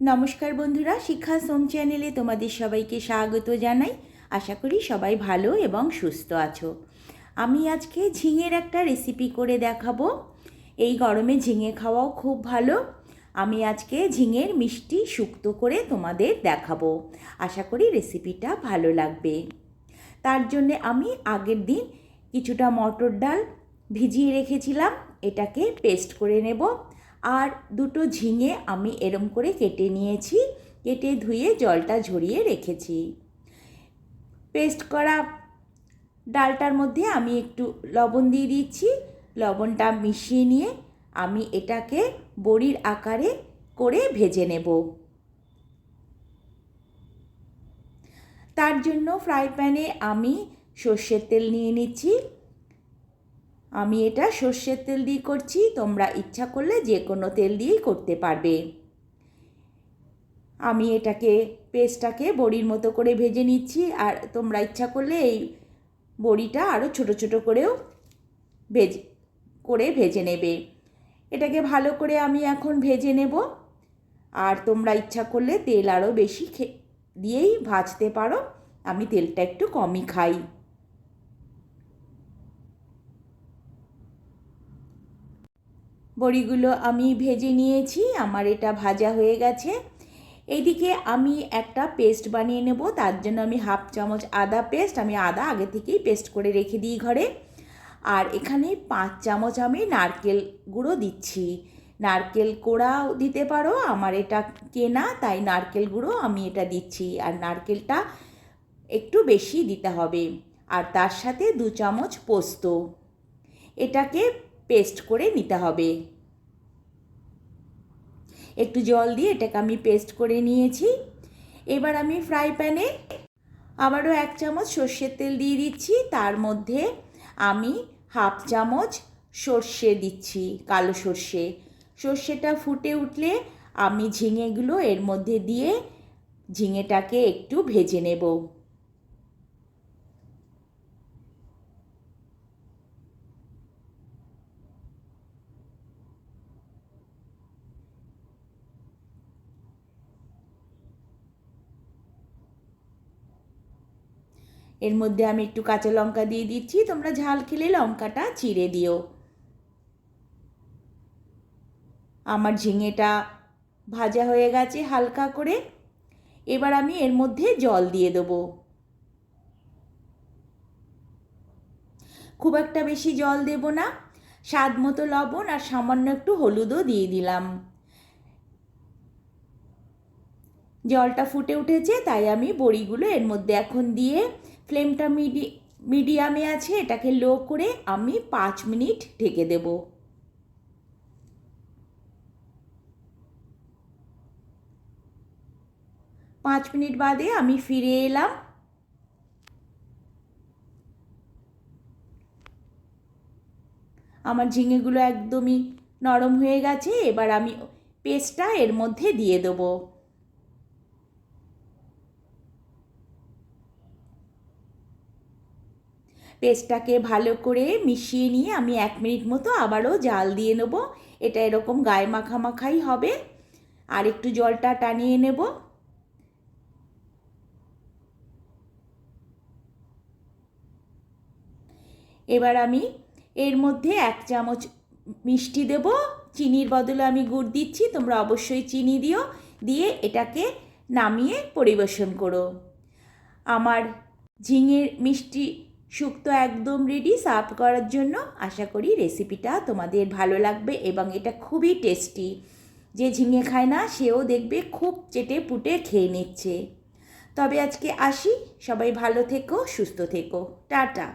নমস্কার বন্ধুরা, শিক্ষা সোম চ্যানেলে তোমাদের সবাইকে স্বাগত জানাই। আশা করি সবাই ভালো এবং সুস্থ আছো। আমি আজকে ঝিঙের একটা রেসিপি করে দেখাবো। এই গরমে ঝিঙে খাওয়াও খুব ভালো। আমি আজকে ঝিঙের মিষ্টি শুক্তো করে তোমাদের দেখাবো। আশা করি রেসিপিটা ভালো লাগবে। তার জন্যে আমি আগের দিন কিছুটা মটর ডাল ভিজিয়ে রেখেছিলাম। এটাকে পেস্ট করে নেব। আর দুটো ঝিঙে আমি এরম করে কেটে নিয়েছি, কেটে ধুয়ে জলটা ঝরিয়ে রেখেছি। পেস্ট করা ডালটার মধ্যে আমি একটু লবণ দিয়ে দিচ্ছি, লবণটা মিশিয়ে নিয়ে আমি এটাকে বড়ির আকারে করে ভেজে নেব। তার জন্য ফ্রাই প্যানে আমি সর্ষের তেল নিয়ে নিচ্ছি। আমি এটা সর্ষের তেল দিয়ে করছি, তোমরা ইচ্ছা করলে যে কোনো তেল দিয়েই করতে পারবে। আমি এটাকে পেস্টটাকে বড়ির মতো করে ভেজে নিচ্ছি, আর তোমরা ইচ্ছা করলে এই বড়িটা আরও ছোট ছোট করেও ভেজ, করে ভেজে নেবে। এটাকে ভালো করে আমি এখন ভেজে নেব, আর তোমরা ইচ্ছা করলে তেল আরও বেশি খে, দিয়েই ভাজতে পারো। আমি তেলটা একটু কমই খাই। বড়িগুলো আমি ভেজে নিয়েছি, আমার এটা ভাজা হয়ে গেছে। এইদিকে আমি একটা পেস্ট বানিয়ে নেব, তার জন্য আমি হাফ চামচ আদা পেস্ট, আমি আদা আগে থেকেই পেস্ট করে রেখে দিই ঘরে। আর এখানে পাঁচ চামচ আমি নারকেল গুঁড়ো দিচ্ছি। নারকেল কোড়াও দিতে পারো, আমার এটা কেনা, তাই নারকেল গুঁড়ো আমি এটা দিচ্ছি। আর নারকেলটা একটু বেশি দিতে হবে। আর তার সাথে দু চামচ পোস্ত। এটাকে পেস্ট করে নিতে হবে। একটু জল দিয়ে এটাকে আমি পেস্ট করে নিয়েছি। এবার আমি ফ্রাই প্যানে আবারও এক চামচ সর্ষের তেল দিয়ে দিচ্ছি। তার মধ্যে আমি হাফ চামচ সর্ষে দিচ্ছি, কালো সর্ষে। সর্ষেটা ফুটে উঠলে আমি ঝিঙেগুলো এর মধ্যে দিয়ে ঝিঙেটাকে একটু ভেজে নেব। এর মধ্যে আমি একটু কাঁচা লঙ্কা দিয়ে দিচ্ছি। তোমরা ঝাল খেলে লঙ্কাটা চিড়ে দিও। আমার ঝিঙেটা ভাজা হয়ে গেছে হালকা করে। এবার আমি এর মধ্যে জল দিয়ে দেবো। খুব একটা বেশি জল দেব না। স্বাদ মতো লবণ আর সামান্য একটু হলুদও দিয়ে দিলাম। জলটা ফুটে উঠেছে, তাই আমি বড়িগুলো এর মধ্যে এখন দিয়ে ফ্লেমটা মিডি, মিডিয়ামে আছে, এটাকে লো করে আমি পাঁচ মিনিট ঢেকে দেব। পাঁচ মিনিট বাদে আমি ফিরে এলাম। আমার ঝিঙেগুলো একদমই নরম হয়ে গেছে, এবার আমি পেস্টটা এর মধ্যে দিয়ে দেবো। পেস্টটাকে ভালো করে মিশিয়ে নিয়ে আমি এক মিনিট মতো আবারও জাল দিয়ে নেব। এটা এরকম গায়ে মাখা মাখাই হবে। আর একটু জলটা টানিয়ে নেব। এবার আমি এর মধ্যে এক চামচ মিষ্টি দেব। চিনির বদলে আমি গুড় দিচ্ছি, তোমরা অবশ্যই চিনি দিও। দিয়ে এটাকে নামিয়ে পরিবেশন করো। আমার ঝিঙের মিষ্টি শুক্তো একদম রেডি সার্ভ করার জন্য আশা করি রেসিপিটা তোমাদের ভালো লাগবে এবং এটা খুবই টেস্টি যে ঝিঙে খায় না, সেও দেখবে খুব চেটে পুটে খেয়ে নিচ্ছে। তবে আজকে আসি, সবাই ভালো থেকো, সুস্থ থেকো। টাটা।